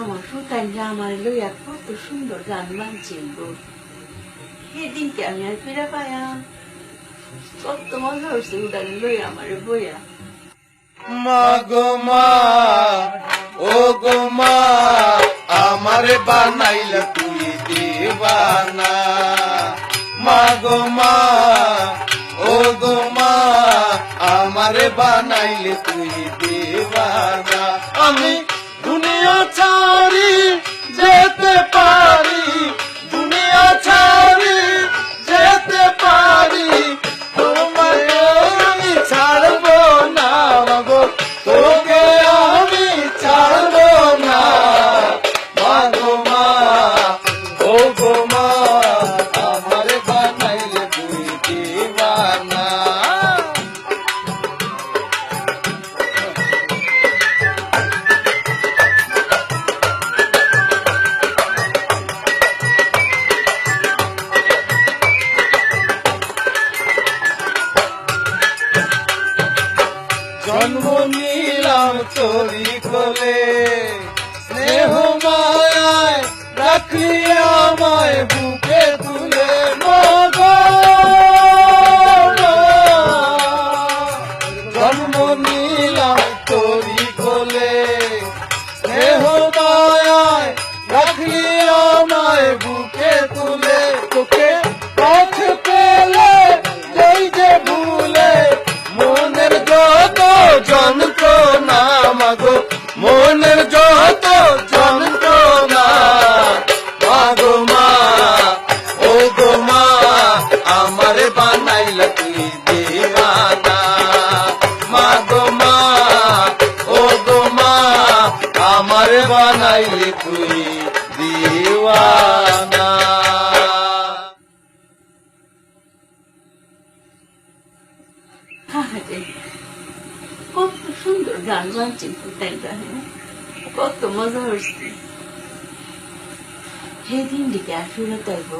আমার যে আমার লইয়া কত সুন্দর গান আমি আর ফিরে পায়া কত মজা হচ্ছে উড়ান লইয়া আমার বইয়া। মা গো মা, ও গো মা, আমারে বানাইল তুই দিবানা। মা গো মা আমারে বানাইলে তুই দেবানা। আমি জন্ম নিলাম তোরি কোলে। স্নেহ মায়ায় রাখি মনের যত যন্ত্রণা। মাগো মা ও গো মা, আমারে বানাইল তুই দিওয়ানা মাগো মা ও গো মা সুন্দর গান মানছিল সুতানটা হ্যাঁ কত মজা হচ্ছে সেদিন দিকে আর ফিরে তাইব